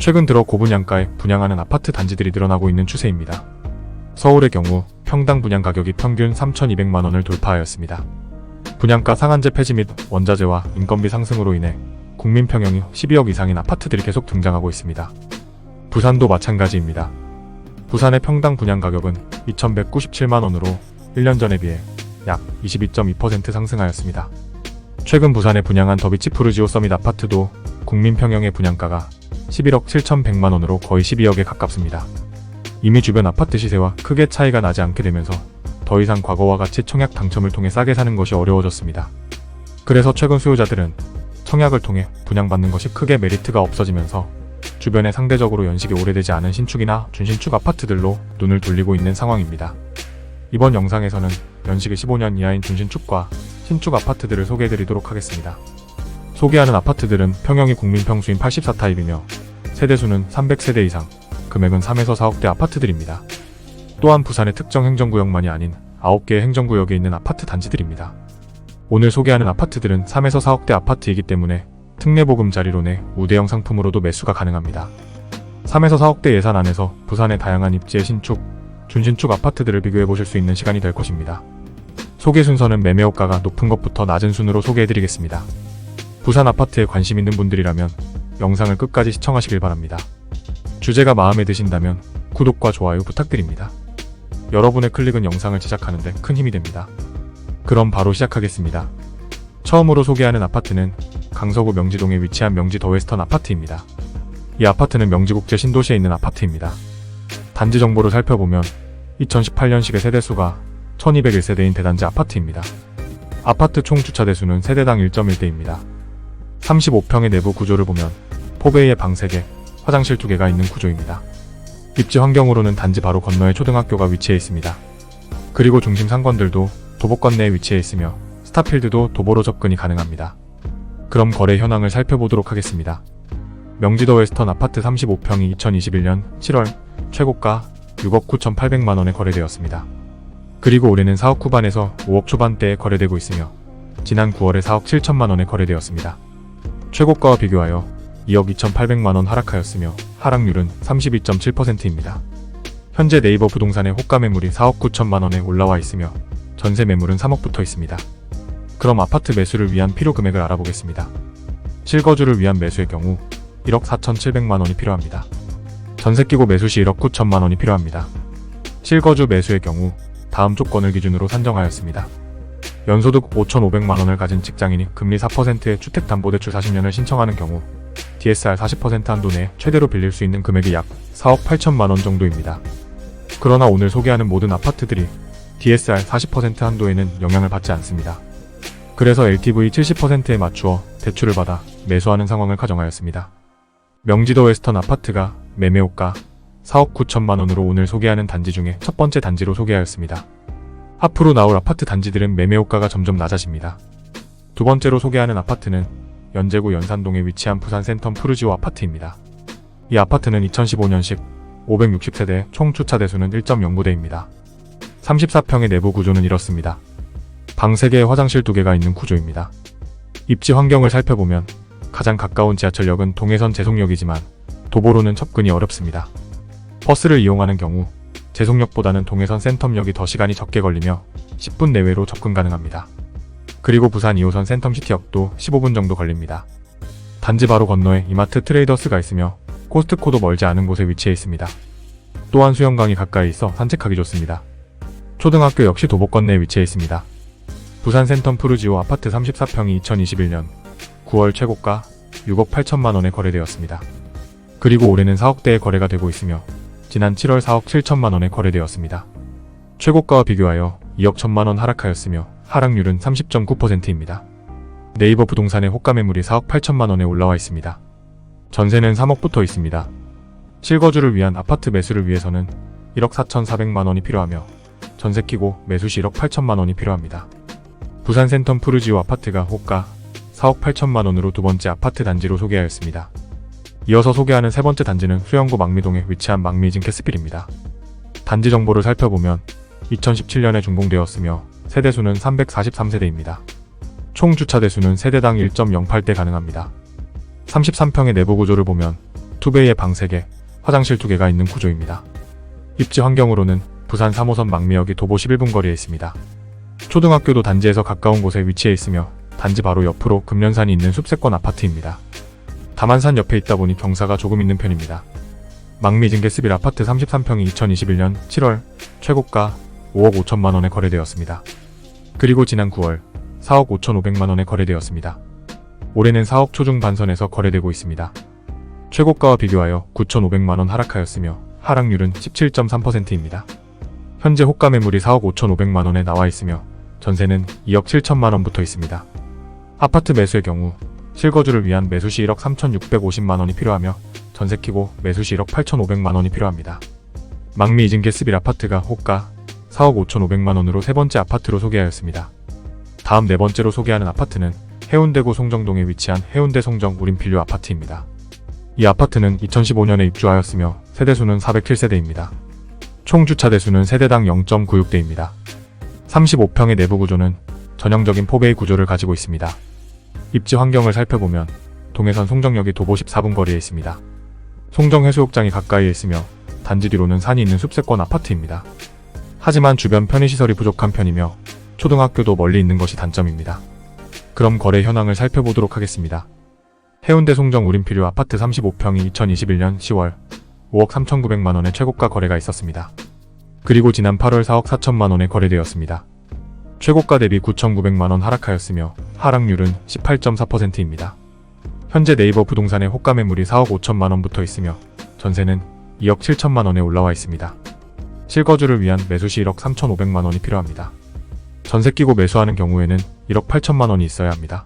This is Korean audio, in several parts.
최근 들어 고분양가에 분양하는 아파트 단지들이 늘어나고 있는 추세입니다. 서울의 경우 평당 분양 가격이 평균 3,200만 원을 돌파하였습니다. 분양가 상한제 폐지 및 원자재와 인건비 상승으로 인해 국민 평형이 12억 이상인 아파트들이 계속 등장하고 있습니다. 부산도 마찬가지입니다. 부산의 평당 분양 가격은 2,197만 원으로 1년 전에 비해 약 22.2% 상승하였습니다. 최근 부산에 분양한 더비치 푸르지오 서밋 아파트도 국민 평형의 분양가가 11억 7,100만 원으로 거의 12억에 가깝습니다. 이미 주변 아파트 시세와 크게 차이가 나지 않게 되면서 더 이상 과거와 같이 청약 당첨을 통해 싸게 사는 것이 어려워졌습니다. 그래서 최근 수요자들은 청약을 통해 분양받는 것이 크게 메리트가 없어지면서 주변에 상대적으로 연식이 오래되지 않은 신축이나 준신축 아파트들로 눈을 돌리고 있는 상황입니다. 이번 영상에서는 연식이 15년 이하인 준신축과 신축 아파트들을 소개해드리도록 하겠습니다. 소개하는 아파트들은 평형이 국민평수인 84타입이며 세대수는 300세대 이상, 금액은 3에서 4억대 아파트들입니다. 또한 부산의 특정 행정구역만이 아닌 9개의 행정구역에 있는 아파트 단지들입니다. 오늘 소개하는 아파트들은 3에서 4억대 아파트이기 때문에 특례보금자리로 내 우대형 상품으로도 매수가 가능합니다. 3에서 4억대 예산 안에서 부산의 다양한 입지의 신축, 준신축 아파트들을 비교해 보실 수 있는 시간이 될 것입니다. 소개 순서는 매매 호가가 높은 것부터 낮은 순으로 소개해 드리겠습니다. 부산 아파트에 관심 있는 분들이라면 영상을 끝까지 시청하시길 바랍니다. 주제가 마음에 드신다면 구독과 좋아요 부탁드립니다. 여러분의 클릭은 영상을 제작하는데 큰 힘이 됩니다. 그럼 바로 시작하겠습니다. 처음으로 소개하는 아파트는 강서구 명지동에 위치한 명지 더 웨스턴 아파트입니다. 이 아파트는 명지국제 신도시에 있는 아파트입니다. 단지 정보를 살펴보면 2018년식의 세대수가 1201세대인 대단지 아파트입니다. 아파트 총 주차 대수는 세대당 1.1대입니다. 35평의 내부 구조를 보면 포베이에 방 3개, 화장실 2개가 있는 구조입니다. 입지 환경으로는 단지 바로 건너에 초등학교가 위치해 있습니다. 그리고 중심 상권들도 도보권 내에 위치해 있으며 스타필드도 도보로 접근이 가능합니다. 그럼 거래 현황을 살펴보도록 하겠습니다. 명지더 웨스턴 아파트 35평이 2021년 7월 최고가 6억 9,800만 원에 거래되었습니다. 그리고 올해는 4억 후반에서 5억 초반대에 거래되고 있으며 지난 9월에 4억 7천만 원에 거래되었습니다. 최고가와 비교하여 2억 2,800만 원 하락하였으며 하락률은 32.7%입니다. 현재 네이버 부동산의 호가 매물이 4억 9천만 원에 올라와 있으며 전세 매물은 3억 붙어 있습니다. 그럼 아파트 매수를 위한 필요 금액을 알아보겠습니다. 실거주를 위한 매수의 경우 1억 4,700만 원이 필요합니다. 전세 끼고 매수 시 1억 9천만 원이 필요합니다. 실거주 매수의 경우 다음 조건을 기준으로 산정하였습니다. 연소득 5,500만 원을 가진 직장인이 금리 4%의 주택담보대출 40년을 신청하는 경우 DSR 40% 한도 내 최대로 빌릴 수 있는 금액이 약 4억 8천만 원 정도입니다. 그러나 오늘 소개하는 모든 아파트들이 DSR 40% 한도에는 영향을 받지 않습니다. 그래서 LTV 70%에 맞추어 대출을 받아 매수하는 상황을 가정하였습니다. 명지도 웨스턴 아파트가 매매호가 4억 9천만 원으로 오늘 소개하는 단지 중에 첫 번째 단지로 소개하였습니다. 앞으로 나올 아파트 단지들은 매매호가가 점점 낮아집니다. 두 번째로 소개하는 아파트는 연제구 연산동에 위치한 부산 센텀 푸르지오 아파트입니다. 이 아파트는 2015년식 560세대 총 주차 대수는 1.09대입니다. 34평의 내부 구조는 이렇습니다. 방 3개, 화장실 2개가 있는 구조입니다. 입지 환경을 살펴보면 가장 가까운 지하철역은 동해선 제송역이지만 도보로는 접근이 어렵습니다. 버스를 이용하는 경우 제송역보다는 동해선 센텀역이 더 시간이 적게 걸리며 10분 내외로 접근 가능합니다. 그리고 부산 2호선 센텀시티역도 15분 정도 걸립니다. 단지 바로 건너에 이마트 트레이더스가 있으며 코스트코도 멀지 않은 곳에 위치해 있습니다. 또한 수영강이 가까이 있어 산책하기 좋습니다. 초등학교 역시 도보권 내에 위치해 있습니다. 부산 센텀 푸르지오 아파트 34평이 2021년 9월 최고가 6억 8천만 원에 거래되었습니다. 그리고 올해는 4억대에 거래가 되고 있으며 지난 7월 4억 7천만 원에 거래되었습니다. 최고가와 비교하여 2억 1천만 원 하락하였으며 하락률은 30.9%입니다. 네이버 부동산의 호가 매물이 4억 8천만 원에 올라와 있습니다. 전세는 3억 붙어 있습니다. 실거주를 위한 아파트 매수를 위해서는 1억 4천4백만 원이 필요하며 전세 끼고 매수 시 1억 8천만 원이 필요합니다. 부산 센텀 푸르지오 아파트가 호가 4억 8천만 원으로 두 번째 아파트 단지로 소개하였습니다. 이어서 소개하는 세 번째 단지는 수영구 망미동에 위치한 망미진 캐스필입니다. 단지 정보를 살펴보면 2017년에 준공되었으며 세대수는 343세대입니다. 총 주차 대수는 세대당 1.08대 가능합니다. 33평의 내부 구조를 보면 투베이에 방 3개, 화장실 2개가 있는 구조입니다. 입지 환경으로는 부산 3호선 망미역이 도보 11분 거리에 있습니다. 초등학교도 단지에서 가까운 곳에 위치해 있으며 단지 바로 옆으로 금련산이 있는 숲세권 아파트입니다. 다만산 옆에 있다 보니 경사가 조금 있는 편입니다. 망미 증계스빌 아파트 33평이 2021년 7월 최고가 5억 5천만 원에 거래되었습니다. 그리고 지난 9월 4억 5천 5백만 원에 거래되었습니다. 올해는 4억 초중 반선에서 거래되고 있습니다. 최고가와 비교하여 9,500만 원 하락하였으며 하락률은 17.3%입니다. 현재 호가 매물이 4억 5,500만 원에 나와 있으며 전세는 2억 7천만 원 붙어 있습니다. 아파트 매수의 경우 실거주를 위한 매수 시 1억 3,650만 원이 필요하며 전세 키고 매수 시 1억 8,500만 원이 필요합니다. 망미 이진게스빌 아파트가 호가 4억 5,500만 원으로 세 번째 아파트로 소개하였습니다. 다음 네 번째로 소개하는 아파트는 해운대구 송정동에 위치한 해운대 송정 우린필류 아파트입니다. 이 아파트는 2015년에 입주하였으며 세대수는 407세대입니다. 총 주차 대수는 세대당 0.96대입니다. 35평의 내부 구조는 전형적인 포베이 구조를 가지고 있습니다. 입지 환경을 살펴보면 동해선 송정역이 도보 14분 거리에 있습니다. 송정 해수욕장이 가까이에 있으며 단지 뒤로는 산이 있는 숲세권 아파트입니다. 하지만 주변 편의시설이 부족한 편이며 초등학교도 멀리 있는 것이 단점입니다. 그럼 거래 현황을 살펴보도록 하겠습니다. 해운대 송정 우린필요 아파트 35평이 2021년 10월 5억 3,900만 원의 최고가 거래가 있었습니다. 그리고 지난 8월 4억 4천만 원에 거래되었습니다. 최고가 대비 9,900만 원 하락하였으며 하락률은 18.4%입니다. 현재 네이버 부동산의 호가 매물이 4억 5천만 원 붙어 있으며 전세는 2억 7천만 원에 올라와 있습니다. 실거주를 위한 매수 시 1억 3,500만 원이 필요합니다. 전세 끼고 매수하는 경우에는 1억 8천만 원이 있어야 합니다.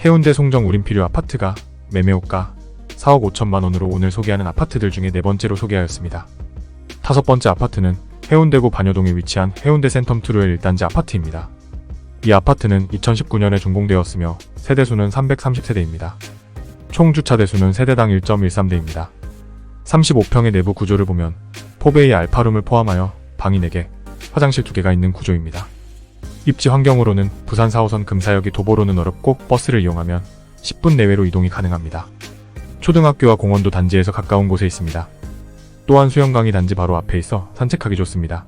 해운대 송정 우린필요 아파트가 매매호가 4억 5천만 원으로 오늘 소개하는 아파트들 중에 네 번째로 소개하였습니다. 다섯 번째 아파트는 해운대구 반여동에 위치한 해운대 센텀2의 1단지 아파트입니다. 이 아파트는 2019년에 준공되었으며 세대수는 330세대입니다. 총 주차 대수는 세대당 1.13대입니다. 35평의 내부 구조를 보면 포베이 알파룸을 포함하여 방이 4개, 화장실 2개가 있는 구조입니다. 입지 환경으로는 부산 4호선 금사역이 도보로는 어렵고 버스를 이용하면 10분 내외로 이동이 가능합니다. 초등학교와 공원도 단지에서 가까운 곳에 있습니다. 또한 수영강이 단지 바로 앞에 있어 산책하기 좋습니다.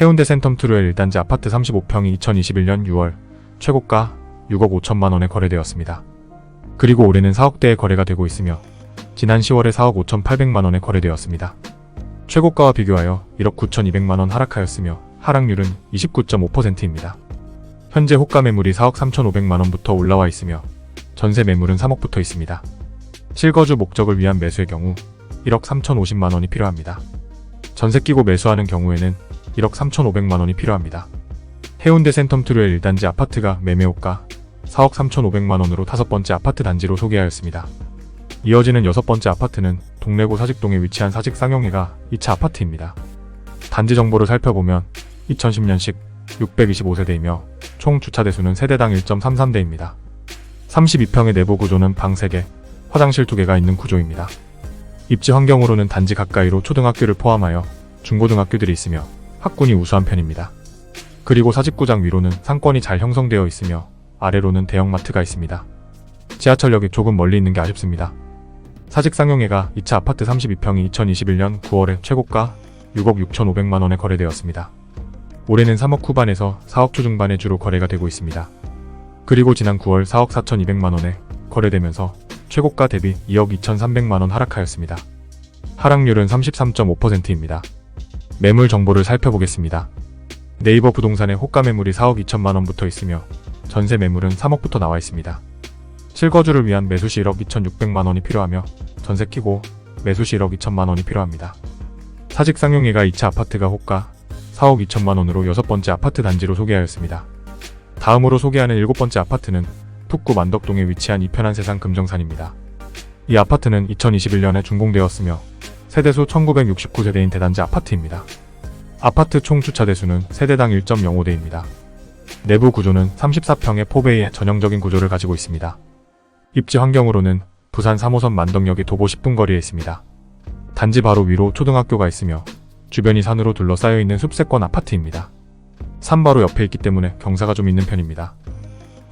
해운대 센텀2의 1단지 아파트 35평이 2021년 6월 최고가 6억 5천만 원에 거래되었습니다. 그리고 올해는 4억대에 거래가 되고 있으며 지난 10월에 4억 5천8백만 원에 거래되었습니다. 최고가와 비교하여 1억 9천2백만 원 하락하였으며 하락률은 29.5%입니다. 현재 호가 매물이 4억 3천5백만 원부터 올라와 있으며 전세 매물은 3억 붙어 있습니다. 실거주 목적을 위한 매수의 경우 1억 3천50만 원이 필요합니다. 전세 끼고 매수하는 경우에는 1억 3천5백만 원이 필요합니다. 해운대 센텀2의 1단지 아파트가 매매호가 4억 3천5백만 원으로 다섯 번째 아파트 단지로 소개하였습니다. 이어지는 여섯 번째 아파트는 동래구 사직동에 위치한 사직 쌍용회가 2차 아파트입니다. 단지 정보를 살펴보면 2010년식 625세대이며 총 주차 대수는 세대당 1.33대입니다. 32평의 내부 구조는 방 3개, 화장실 2개가 있는 구조입니다. 입지 환경으로는 단지 가까이로 초등학교를 포함하여 중고등학교들이 있으며 학군이 우수한 편입니다. 그리고 사직구장 위로는 상권이 잘 형성되어 있으며 아래로는 대형마트가 있습니다. 지하철역이 조금 멀리 있는 게 아쉽습니다. 사직상용회가 2차 아파트 32평이 2021년 9월에 최고가 6억 6천5백만 원에 거래되었습니다. 올해는 3억 후반에서 4억 초중반에 주로 거래가 되고 있습니다. 그리고 지난 9월 4억 4천2백만 원에 거래되면서 최고가 대비 2억 2천3백만 원 하락하였습니다. 하락률은 33.5%입니다. 매물 정보를 살펴보겠습니다. 네이버 부동산의 호가 매물이 4억 2천만 원 붙어 있으며 전세 매물은 3억부터 나와 있습니다. 실거주를 위한 매수 시 1억 2천6백만 원이 필요하며 전세 끼고 매수 시 1억 2천만 원이 필요합니다. 사직 상용회가 2차 아파트가 호가 4억 2천만 원으로 여섯 번째 아파트 단지로 소개하였습니다. 다음으로 소개하는 일곱 번째 아파트는 북구 만덕동에 위치한 이편한 세상 금정산입니다. 이 아파트는 2021년에 준공되었으며 세대수 1969세대인 대단지 아파트입니다. 아파트 총 주차 대수는 세대당 1.05대입니다. 내부 구조는 34평의 포베이의 전형적인 구조를 가지고 있습니다. 입지 환경으로는 부산 3호선 만덕역이 도보 10분 거리에 있습니다. 단지 바로 위로 초등학교가 있으며 주변이 산으로 둘러싸여 있는 숲세권 아파트입니다. 산 바로 옆에 있기 때문에 경사가 좀 있는 편입니다.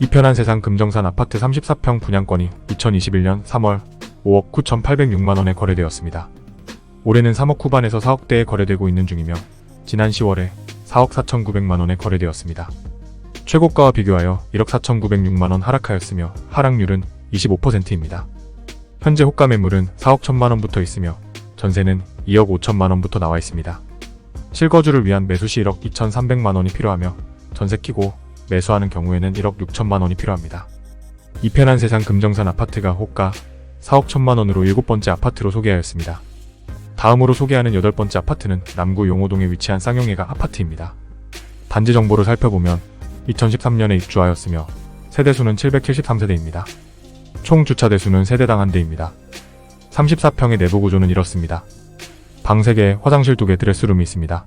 이 편한 세상 금정산 아파트 34평 분양권이 2021년 3월 5억 9,806만원에 거래되었습니다. 올해는 3억 후반에서 4억대에 거래되고 있는 중이며 지난 10월에 4억 4,900만원에 거래되었습니다. 최고가와 비교하여 1억 4,906만원 하락하였으며 하락률은 25%입니다. 현재 호가 매물은 4억 1천만 원부터 있으며 전세는 2억 5천만 원부터 나와 있습니다. 실거주를 위한 매수 시 1억 2,300만 원이 필요하며 전세 끼고 매수하는 경우에는 1억 6천만 원이 필요합니다. 이 편한 세상 금정산 아파트가 호가 4억 1천만 원으로 일곱 번째 아파트로 소개하였습니다. 다음으로 소개하는 여덟 번째 아파트는 남구 용호동에 위치한 쌍용예가 아파트입니다. 단지 정보를 살펴보면 2013년에 입주하였으며 세대수는 773세대입니다. 총 주차 대수는 세대당 한 대입니다. 34평의 내부 구조는 이렇습니다. 방 3개, 화장실 2개, 드레스룸이 있습니다.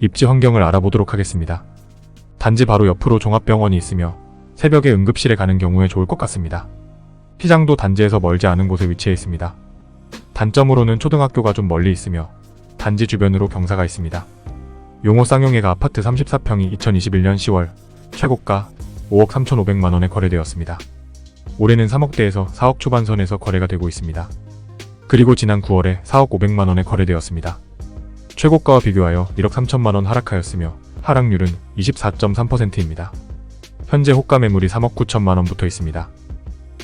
입지 환경을 알아보도록 하겠습니다. 단지 바로 옆으로 종합병원이 있으며 새벽에 응급실에 가는 경우에 좋을 것 같습니다. 시장도 단지에서 멀지 않은 곳에 위치해 있습니다. 단점으로는 초등학교가 좀 멀리 있으며 단지 주변으로 경사가 있습니다. 용호 쌍용예가 아파트 34평이 2021년 10월 최고가 5억 3,500만원에 거래되었습니다. 올해는 3억대에서 4억 초반선에서 거래가 되고 있습니다. 그리고 지난 9월에 4억 500만원에 거래되었습니다. 최고가와 비교하여 1억 3천만원 하락하였으며 하락률은 24.3%입니다. 현재 호가 매물이 3억 9천만원 붙어 있습니다.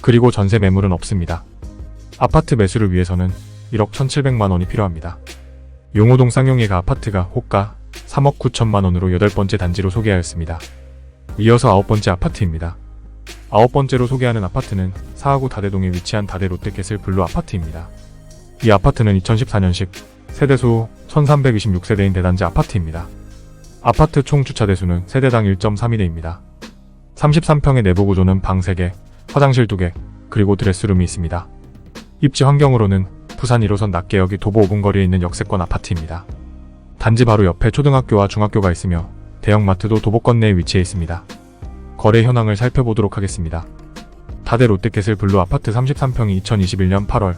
그리고 전세 매물은 없습니다. 아파트 매수를 위해서는 1억 1,700만원이 필요합니다. 용호동 쌍용예가 아파트가 호가 3억 9천만원으로 여덟 번째 단지로 소개하였습니다. 이어서 아홉 번째 아파트입니다. 아홉 번째로 소개하는 아파트는 사하구 다대동에 위치한 다대 롯데캐슬 블루 아파트입니다. 이 아파트는 2014년식 세대수 1326세대인 대단지 아파트입니다. 아파트 총 주차 대수는 세대당 1.32대입니다. 33평의 내부 구조는 방 3개, 화장실 2개, 그리고 드레스룸이 있습니다. 입지 환경으로는 부산 1호선 낙계역이 도보 5분 거리에 있는 역세권 아파트입니다. 단지 바로 옆에 초등학교와 중학교가 있으며 대형마트도 도보권 내에 위치해 있습니다. 거래 현황을 살펴보도록 하겠습니다. 다대 롯데캐슬 블루 아파트 33평이 2021년 8월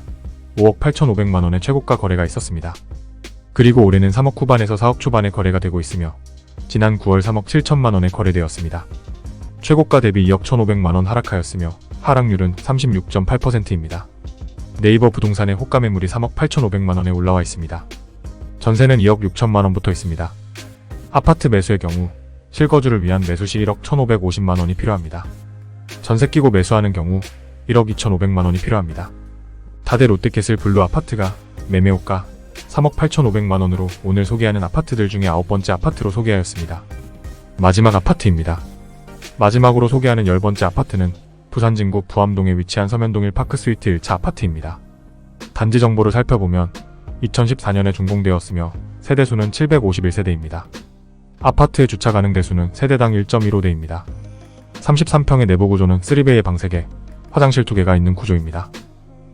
5억 8,500만원의 최고가 거래가 있었습니다. 그리고 올해는 3억 후반에서 4억 초반에 거래가 되고 있으며 지난 9월 3억 7천만원에 거래되었습니다. 최고가 대비 2억 1,500만원 하락하였으며 하락률은 36.8%입니다. 네이버 부동산의 호가 매물이 3억 8,500만원에 올라와 있습니다. 전세는 2억 6천만원 붙어 있습니다. 아파트 매수의 경우 실거주를 위한 매수 시 1억 1,550만원이 필요합니다. 전세 끼고 매수하는 경우 1억 2,500만원이 필요합니다. 다대 롯데캐슬 블루 아파트가 매매호가 3억 8,500만원으로 오늘 소개하는 아파트들 중에 아홉 번째 아파트로 소개하였습니다. 마지막 아파트입니다. 마지막으로 소개하는 열 번째 아파트는 부산 진구 부암동에 위치한 서면동일 파크 스위트 1차 아파트입니다. 단지 정보를 살펴보면 2014년에 준공되었으며 세대수는 751세대입니다. 아파트의 주차 가능 대수는 세대당 1.15대입니다. 33평의 내부 구조는 3배의 방 3개, 화장실 2개가 있는 구조입니다.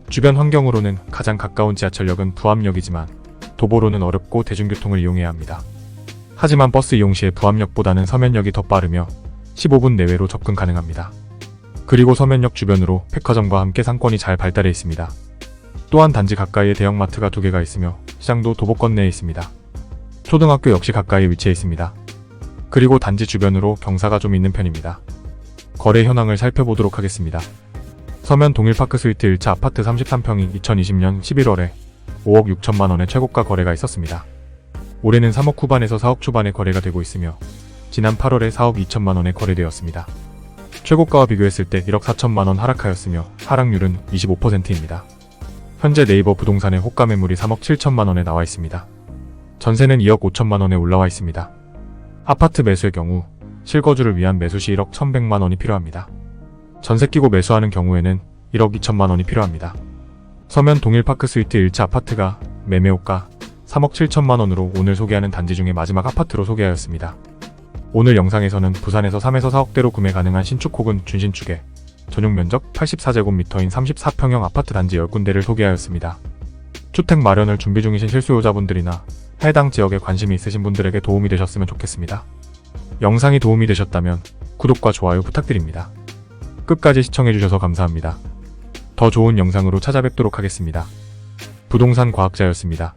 주변 환경으로는 가장 가까운 지하철역은 부암역이지만 도보로는 어렵고 대중교통을 이용해야 합니다. 하지만 버스 이용 시에 부암역보다는 서면역이 더 빠르며 15분 내외로 접근 가능합니다. 그리고 서면역 주변으로 백화점과 함께 상권이 잘 발달해 있습니다. 또한 단지 가까이에 대형마트가 두 개가 있으며 시장도 도보권 내에 있습니다. 초등학교 역시 가까이 위치해 있습니다. 그리고 단지 주변으로 경사가 좀 있는 편입니다. 거래 현황을 살펴보도록 하겠습니다. 서면 동일파크 스위트 1차 아파트 33평이 2020년 11월에 5억 6천만 원의 최고가 거래가 있었습니다. 올해는 3억 후반에서 4억 초반에 거래가 되고 있으며 지난 8월에 4억 2천만 원에 거래되었습니다. 최고가와 비교했을 때 1억 4천만 원 하락하였으며 하락률은 25%입니다. 현재 네이버 부동산의 호가 매물이 3억 7천만 원에 나와 있습니다. 전세는 2억 5천만 원에 올라와 있습니다. 아파트 매수의 경우 실거주를 위한 매수 시 1억 1,100만 원이 필요합니다. 전세 끼고 매수하는 경우에는 1억 2천만 원이 필요합니다. 서면 동일파크 스위트 1차 아파트가 매매호가 3억 7천만 원으로 오늘 소개하는 단지 중에 마지막 아파트로 소개하였습니다. 오늘 영상에서는 부산에서 3에서 4억대로 구매 가능한 신축 혹은 준신축에 전용 면적 84제곱미터인 34평형 아파트 단지 10군데를 소개하였습니다. 주택 마련을 준비 중이신 실수요자분들이나 해당 지역에 관심이 있으신 분들에게 도움이 되셨으면 좋겠습니다. 영상이 도움이 되셨다면 구독과 좋아요 부탁드립니다. 끝까지 시청해주셔서 감사합니다. 더 좋은 영상으로 찾아뵙도록 하겠습니다. 부동산 과학자였습니다.